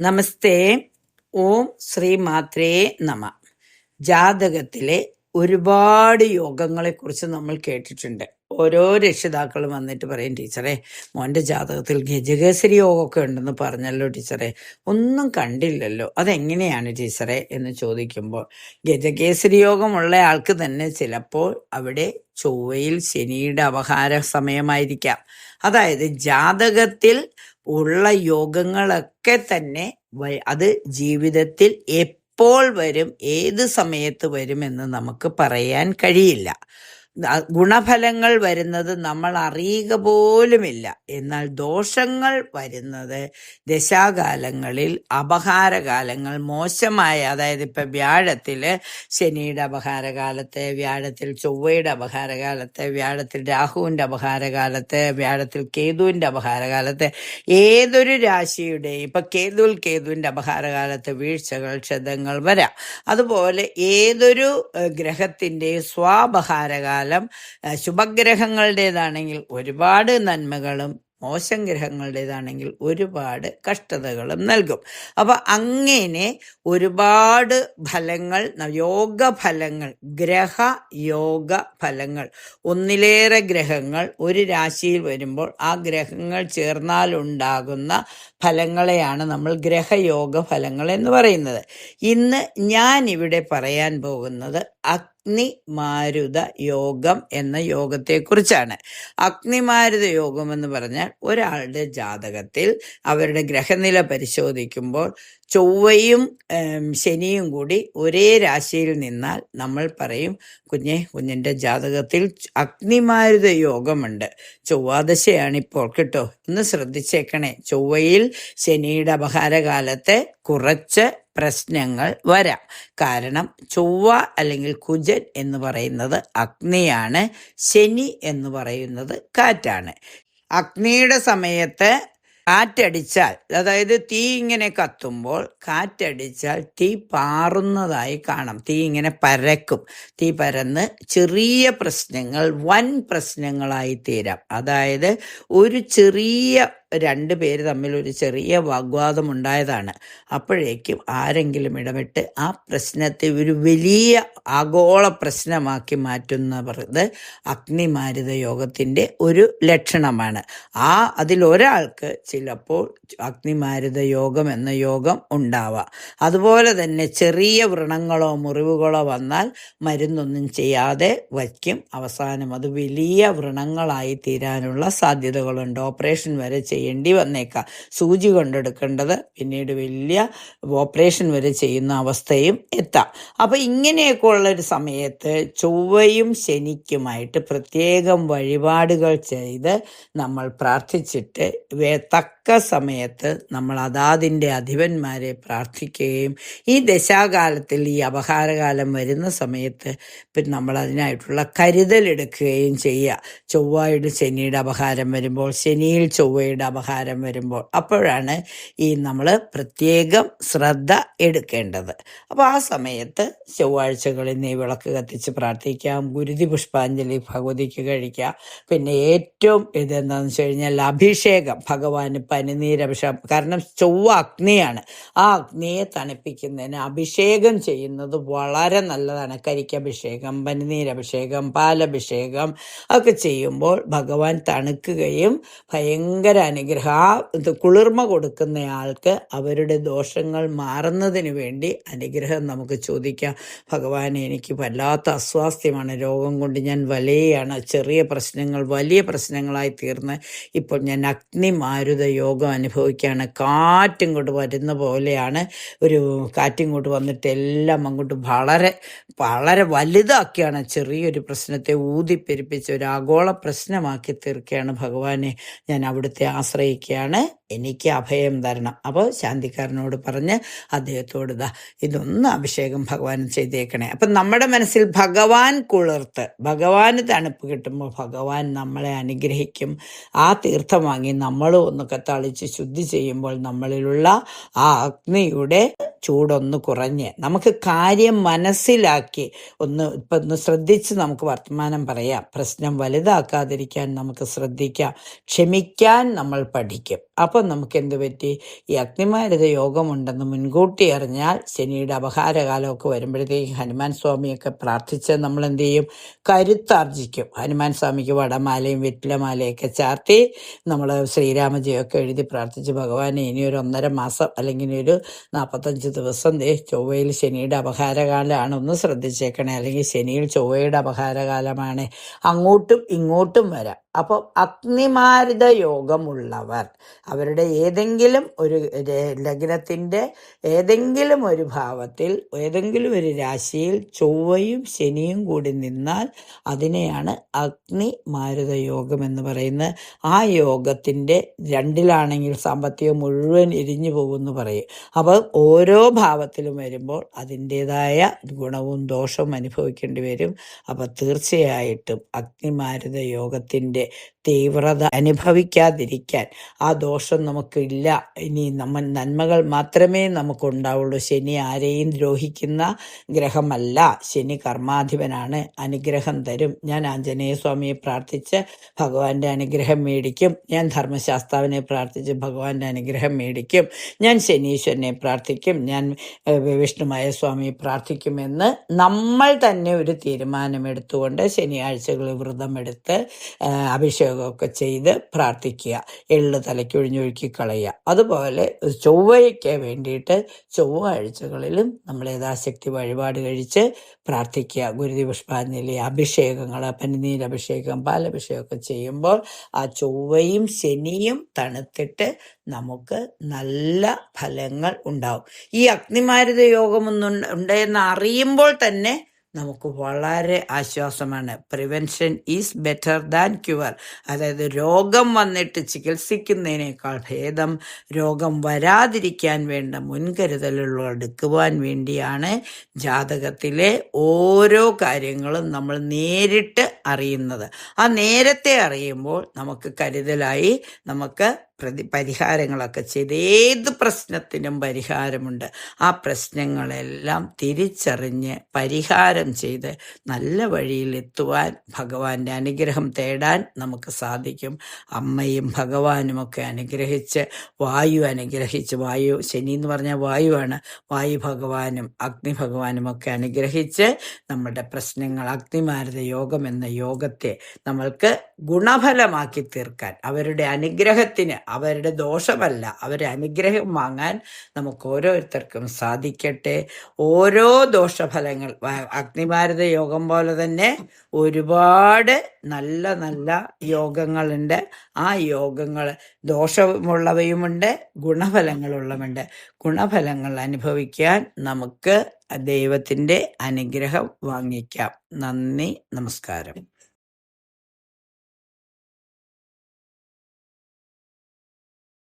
നമസ്തേ. ഓം ശ്രീ മാത്രേ നമ. ജാതകത്തിലെ ഒരുപാട് യോഗങ്ങളെ കുറിച്ച് നമ്മൾ കേട്ടിട്ടുണ്ട്. ഓരോ രക്ഷിതാക്കളും വന്നിട്ട് പറയും ടീച്ചറെ മോന്റെ ജാതകത്തിൽ ഗജകേസരി യോഗമൊക്കെ ഉണ്ടെന്ന് പറഞ്ഞല്ലോ ടീച്ചറെ. ഒന്നും കണ്ടില്ലല്ലോ. അതെങ്ങനെയാണ് ടീച്ചറെ? എന്ന് ചോദിക്കുമ്പോൾ ഗജകേസരി യോഗമുള്ള ആൾക്ക് തന്നെ ചിലപ്പോൾ അവിടെ ചൊവ്വയിൽ ശനിയുടെ അപഹാര സമയമായിരിക്കാം. അതായത് ജാതകത്തിൽ ഉള്ള യോഗങ്ങളൊക്കെ തന്നെ അത് ജീവിതത്തിൽ എപ്പോൾ വരും ഏത് സമയത്ത് വരുമെന്ന് നമുക്ക് പറയാൻ കഴിയില്ല. ഗുണഫലങ്ങൾ വരുന്നത് നമ്മൾ അറിയുക പോലുമില്ല. എന്നാൽ ദോഷങ്ങൾ വരുന്നത് ദശാകാലങ്ങളിൽ അപഹാരകാലങ്ങൾ മോശമായ അതായത് ഇപ്പം വ്യാഴത്തിൽ ശനിയുടെ അപഹാരകാലത്ത് വ്യാഴത്തിൽ ചൊവ്വയുടെ അപഹാരകാലത്ത് വ്യാഴത്തിൽ രാഹുവിന്റെ അപഹാരകാലത്ത് വ്യാഴത്തിൽ കേതുവിന്റെ അപഹാരകാലത്ത് ഏതൊരു രാശിയുടെയും ഇപ്പം കേതുവിൽ കേതുവിന്റെ അപഹാരകാലത്ത് വീഴ്ചകൾ ക്ഷതങ്ങൾ വരാം. അതുപോലെ ഏതൊരു ഗ്രഹത്തിന്റെയും സ്വാപഹാരകാലം ഏഹ്, ശുഭഗ്രഹങ്ങളുടേതാണെങ്കിൽ ഒരുപാട് നന്മകളും മോശം ഗ്രഹങ്ങളുടേതാണെങ്കിൽ ഒരുപാട് കഷ്ടതകളും നൽകും. അപ്പൊ അങ്ങനെ ഒരുപാട് ഫലങ്ങൾ യോഗ ഫലങ്ങൾ ഗ്രഹ യോഗ ഫലങ്ങൾ ഒന്നിലേറെ ഗ്രഹങ്ങൾ ഒരു രാശിയിൽ വരുമ്പോൾ ആ ഗ്രഹങ്ങൾ ചേർന്നാൽ ഉണ്ടാകുന്ന ഫലങ്ങളെയാണ് നമ്മൾ ഗ്രഹയോഗ ഫലങ്ങൾ എന്ന് പറയുന്നത്. ഇന്ന് ഞാൻ ഇവിടെ പറയാൻ പോകുന്നത് അഗ്നിമാരുത യോഗം എന്ന യോഗത്തെക്കുറിച്ചാണ്. അഗ്നിമാരുത യോഗം എന്ന് പറഞ്ഞാൽ ഒരാളുടെ ജാതകത്തിൽ അവരുടെ ഗ്രഹനില പരിശോധിക്കുമ്പോൾ ചൊവ്വയും ശനിയും കൂടി ഒരേ രാശിയിൽ നിന്നാൽ നമ്മൾ പറയും കുഞ്ഞെ കുഞ്ഞിന്റെ ജാതകത്തിൽ അഗ്നിമാരുത യോഗമുണ്ട്. ചൊവ്വാദശയാണ് ഇപ്പോൾ കേട്ടോ? ഒന്ന് ശ്രദ്ധിച്ചേക്കണേ. ചൊവ്വയിൽ ശനിയുടെ അപഹാരകാലത്തെ കുറച്ച് പ്രശ്നങ്ങൾ വരാം. കാരണം ചൊവ്വ അല്ലെങ്കിൽ കുജൻ എന്ന് പറയുന്നത് അഗ്നിയാണ് ശനി എന്ന് പറയുന്നത് കാറ്റാണ്. അഗ്നിയുടെ സമയത്ത് കാറ്റടിച്ചാൽ അതായത് തീ ഇങ്ങനെ കത്തുമ്പോൾ കാറ്റടിച്ചാൽ തീ പാറുന്നതായി കാണാം. തീ ഇങ്ങനെ പരക്കും. തീ പരന്ന് ചെറിയ പ്രശ്നങ്ങൾ വൻ പ്രശ്നങ്ങളായി തീരാം. അതായത് ഒരു ചെറിയ രണ്ട് പേര് തമ്മിൽ ഒരു ചെറിയ വാഗ്വാദം ഉണ്ടായതാണ് അപ്പോഴേക്കും ആരെങ്കിലും ഇടപെട്ട് ആ പ്രശ്നത്തെ ഒരു വലിയ ആഗോള പ്രശ്നമാക്കി മാറ്റുന്നവർ അഗ്നിമാരുത യോഗത്തിന്റെ ഒരു ലക്ഷണമാണ്. ആ അതിലൊരാൾക്ക് ചിലപ്പോൾ അഗ്നിമാരുത യോഗം എന്ന യോഗം ഉണ്ടാവാം. അതുപോലെ തന്നെ ചെറിയ വ്രണങ്ങളോ മുറിവുകളോ വന്നാൽ മരുന്നൊന്നും ചെയ്യാതെ വയ്ക്കും. അവസാനം അത് വലിയ വ്രണങ്ങളായി തീരാനുള്ള സാധ്യതകളുണ്ട്. ഓപ്പറേഷൻ വരെ ചെയ്യേണ്ടി വന്നേക്കാം. സൂചി കൊണ്ടെടുക്കേണ്ടത് പിന്നീട് വലിയ ഓപ്പറേഷൻ വരെ ചെയ്യുന്ന അവസ്ഥയും എത്താം. അപ്പോൾ ഇങ്ങനെയൊക്കെ ഉള്ളൊരു സമയത്ത് ചൊവ്വയും ശനിക്കുമായിട്ട് പ്രത്യേകം വഴിപാടുകൾ ചെയ്ത് നമ്മൾ പ്രാർത്ഥിച്ചിട്ട് തക്ക സമയത്ത് നമ്മൾ അതാതിന്റെ അധിപന്മാരെ പ്രാർത്ഥിക്കുകയും ഈ ദശാകാലത്തിൽ ഈ അപഹാരകാലം വരുന്ന സമയത്ത് പിന്നെ നമ്മൾ അതിനായിട്ടുള്ള കരുതലെടുക്കുകയും ചെയ്യുക ചൊവ്വയുടെ ശനിയുടെ അപഹാരം വരുമ്പോൾ ശനിയിൽ ചൊവ്വയുടെ അപഹാരം വരുമ്പോൾ അപ്പോഴാണ് ഈ നമ്മൾ പ്രത്യേകം ശ്രദ്ധ എടുക്കേണ്ടത്. അപ്പോൾ ആ സമയത്ത് ചൊവ്വാഴ്ചകളിൽ നീ വിളക്ക് കത്തിച്ച് പ്രാർത്ഥിക്കാം ഗുരുതി പുഷ്പാഞ്ജലി ഭഗവതിക്ക് കഴിക്കാം. പിന്നെ ഏറ്റവും ഇതെന്താണെന്ന് വെച്ച് കഴിഞ്ഞാൽ അഭിഷേകം ഭഗവാന് പനിനീരഭിഷേകം കാരണം ചൊവ്വ അഗ്നിയാണ്. ആ അഗ്നിയെ തണുപ്പിക്കുന്നതിന് അഭിഷേകം ചെയ്യുന്നത് വളരെ നല്ലതാണ്. കരിക്കഭിഷേകം പനിനീരഭിഷേകം പാലഭിഷേകം ഒക്കെ ചെയ്യുമ്പോൾ ഭഗവാൻ തണുക്കുകയും ഭയങ്കര അനുഗ്രഹം. കുളിർമ കൊടുക്കുന്നയാൾക്ക് അവരുടെ ദോഷങ്ങൾ മാറുന്നതിന് വേണ്ടി അനുഗ്രഹം നമുക്ക് ചോദിക്കാം. ഭഗവാൻ എനിക്ക് വല്ലാത്ത അസ്വാസ്ഥ്യമാണ്. രോഗം കൊണ്ട് ഞാൻ വലയാണ്. ചെറിയ പ്രശ്നങ്ങൾ വലിയ പ്രശ്നങ്ങളായി തീർന്ന് ഇപ്പോൾ ഞാൻ അഗ്നി മാരുത യോഗം അനുഭവിക്കുകയാണ്. കാറ്റിങ്ങോട്ട് വരുന്ന പോലെയാണ്. ഒരു കാറ്റിങ്ങോട്ട് വന്നിട്ട് എല്ലാം അങ്ങോട്ട് വളരെ വളരെ വലുതാക്കിയാണ് ചെറിയൊരു പ്രശ്നത്തെ ഊതിപ്പെരുപ്പിച്ച് ഒരു ആഗോള പ്രശ്നമാക്കി തീർക്കുകയാണ് ഭഗവാനെ. ഞാൻ അവിടുത്തെ ആശ്രയിക്കുകയാണ്. എനിക്ക് അഭയം തരണം. അപ്പോൾ ശാന്തിക്കാരനോട് പറഞ്ഞ് അദ്ദേഹത്തോട് ഇതാ ഇതൊന്ന് അഭിഷേകം ഭഗവാൻ ചെയ്തേക്കണേ. അപ്പം നമ്മുടെ മനസ്സിൽ ഭഗവാൻ കുളിർത്ത് ഭഗവാന് തണുപ്പ് കിട്ടുമ്പോൾ ഭഗവാൻ നമ്മളെ അനുഗ്രഹിക്കും. ആ തീർത്ഥം വാങ്ങി നമ്മളും ഒന്നൊക്കെ തളിച്ച് ശുദ്ധി ചെയ്യുമ്പോൾ നമ്മളിലുള്ള ആ അഗ്നിയുടെ ചൂടൊന്ന് കുറഞ്ഞ് നമുക്ക് കാര്യം മനസ്സിലാക്കി ഒന്ന് ഇപ്പം ഒന്ന് ശ്രദ്ധിച്ച് നമുക്ക് വർത്തമാനം പറയാം. പ്രശ്നം വലുതാക്കാതിരിക്കാൻ നമുക്ക് ശ്രദ്ധിക്കാം. ക്ഷമിക്കാൻ നമ്മൾ പഠിക്കും. അപ്പോൾ അപ്പം നമുക്ക് എന്ത് പറ്റി? ഈ അഗ്നിമാരുത യോഗമുണ്ടെന്ന് മുൻകൂട്ടി അറിഞ്ഞാൽ ശനിയുടെ അപഹാരകാലമൊക്കെ വരുമ്പോഴത്തേക്ക് ഹനുമാൻ സ്വാമിയൊക്കെ പ്രാർത്ഥിച്ച് നമ്മൾ എന്ത് ചെയ്യും? കരുത്താർജിക്കും. ഹനുമാൻ സ്വാമിക്ക് വടമാലയും വെറ്റിലമാലയൊക്കെ ചാർത്തി നമ്മൾ ശ്രീരാമജയൊക്കെ എഴുതി പ്രാർത്ഥിച്ച് ഭഗവാനെ ഇനി ഒരു ഒന്നര മാസം അല്ലെങ്കിൽ ഒരു നാൽപ്പത്തഞ്ച് ദിവസം ദേ ചൊവ്വയിൽ ശനിയുടെ അപഹാരകാലമാണ് ഒന്ന് ശ്രദ്ധിച്ചേക്കണേ. അല്ലെങ്കിൽ ശനിയിൽ ചൊവ്വയുടെ അപഹാരകാലമാണ്. അങ്ങോട്ടും ഇങ്ങോട്ടും വരാം. അപ്പോൾ അഗ്നിമാരുത യോഗമുള്ളവർ അവരുടെ ഏതെങ്കിലും ഒരു ലഗ്നത്തിന്റെ ഏതെങ്കിലും ഒരു ഭാവത്തിൽ ഏതെങ്കിലും ഒരു രാശിയിൽ ചൊവ്വയും ശനിയും കൂടി നിന്നാൽ അതിനെയാണ് അഗ്നി മാരുത യോഗം എന്ന് പറയുന്നത്. ആ യോഗത്തിന്റെ രണ്ടിലാണെങ്കിൽ സാമ്പത്തികം മുഴുവൻ ഇരിഞ്ഞു പോകുമെന്ന് പറയും. അപ്പോൾ ഓരോ ഭാവത്തിലും വരുമ്പോൾ അതിന്റേതായ ഗുണവും ദോഷവും അനുഭവിക്കേണ്ടി വരും. അപ്പോൾ തീർച്ചയായിട്ടും അഗ്നിമാരുത യോഗത്തിന്റെ തീവ്രത അനുഭവിക്കാതിരിക്കാൻ ആ ദോഷം നമുക്കില്ല. ഇനി നമ്മൾ നന്മകൾ മാത്രമേ നമുക്കുണ്ടാവുള്ളൂ. ശനി ആരെയും ദ്രോഹിക്കുന്ന ഗ്രഹമല്ല. ശനി കർമാധിപനാണ്. അനുഗ്രഹം തരും. ഞാൻ ആഞ്ജനേയ സ്വാമിയെ പ്രാർത്ഥിച്ച് ഭഗവാന്റെ അനുഗ്രഹം മേടിക്കും. ഞാൻ ധർമ്മശാസ്താവിനെ പ്രാർത്ഥിച്ച് ഭഗവാന്റെ അനുഗ്രഹം മേടിക്കും. ഞാൻ ശനീശ്വരനെ പ്രാർത്ഥിക്കും. ഞാൻ വിഷ്ണുമായ സ്വാമിയെ പ്രാർത്ഥിക്കുമെന്ന് നമ്മൾ തന്നെ ഒരു തീരുമാനമെടുത്തുകൊണ്ട് ശനിയാഴ്ചകൾ വ്രതമെടുത്ത് അഭിഷേകമൊക്കെ ചെയ്ത് പ്രാർത്ഥിക്കുക. എള്ള് തലയ്ക്കൊഴിഞ്ഞൊഴുക്കി കളയുക. അതുപോലെ ചൊവ്വയ്ക്ക് വേണ്ടിയിട്ട് ചൊവ്വാഴ്ചകളിലും നമ്മൾ യഥാശക്തി വഴിപാട് കഴിച്ച് പ്രാർത്ഥിക്കുക. ഗുരുതി പുഷ്പാഞ്ജലി അഭിഷേകങ്ങൾ പനിനീരഭിഷേകം പാലഭിഷേകമൊക്കെ ചെയ്യുമ്പോൾ ആ ചൊവ്വയും ശനിയും തണുത്തിട്ട് നമുക്ക് നല്ല ഫലങ്ങൾ ഉണ്ടാവും. ഈ അഗ്നിമാരുത യോഗമൊന്നും ഉണ്ടെന്ന് അറിയുമ്പോൾ തന്നെ നമുക്ക് വളരെ ആശ്വാസമാണ്. Prevention is better than cure അതായത് രോഗം വന്നിട്ട് ചികിത്സിക്കുന്നതിനേക്കാൾ ഭേദം രോഗം വരാതിരിക്കാൻ വേണ്ട മുൻകരുതലുകൾ എടുക്കുവാൻ വേണ്ടിയാണ് ജാതകത്തിലെ ഓരോ കാര്യങ്ങളും നമ്മൾ നേരിട്ട് അറിയുന്നത്. ആ നേരത്തെ അറിയുമ്പോൾ നമുക്ക് കരുതലായി നമുക്ക് പ്രതി പരിഹാരങ്ങളൊക്കെ ചെയ്ത് ഏത് പ്രശ്നത്തിനും പരിഹാരമുണ്ട്. ആ പ്രശ്നങ്ങളെല്ലാം തിരിച്ചറിഞ്ഞ് പരിഹാരം ചെയ്ത് നല്ല വഴിയിൽ വഴിയിലെത്തുവാൻ ഭഗവാന്റെ അനുഗ്രഹം തേടാൻ നമുക്ക് സാധിക്കും. അമ്മയും ഭഗവാനുമൊക്കെ അനുഗ്രഹിച്ച് വായു അനുഗ്രഹിച്ച് വായു ശനി എന്ന് പറഞ്ഞാൽ വായുവാണ്. വായു ഭഗവാനും അഗ്നി ഭഗവാനും ഒക്കെ അനുഗ്രഹിച്ച് നമ്മുടെ പ്രശ്നങ്ങൾ അഗ്നിമാരുത യോഗം എന്ന യോഗത്തെ നമ്മൾക്ക് ഗുണഫലമാക്കി തീർക്കാൻ അവരുടെ അനുഗ്രഹത്തിന് അവരുടെ ദോഷമല്ല. അവരുടെ അനുഗ്രഹം വാങ്ങാൻ നമുക്ക് ഓരോരുത്തർക്കും സാധിക്കട്ടെ. ഓരോ ദോഷഫലങ്ങൾ അഗ്നിമാരുത യോഗം പോലെ തന്നെ ഒരുപാട് നല്ല നല്ല യോഗങ്ങളുണ്ട്. ആ യോഗങ്ങൾ ദോഷമുള്ളവയുമുണ്ട് ഗുണഫലങ്ങളുള്ളവയുണ്ട് ഗുണഫലങ്ങൾ അനുഭവിക്കാൻ നമുക്ക് ദൈവത്തിന്റെ അനുഗ്രഹം വാങ്ങിക്കാം. നന്ദി നമസ്കാരം.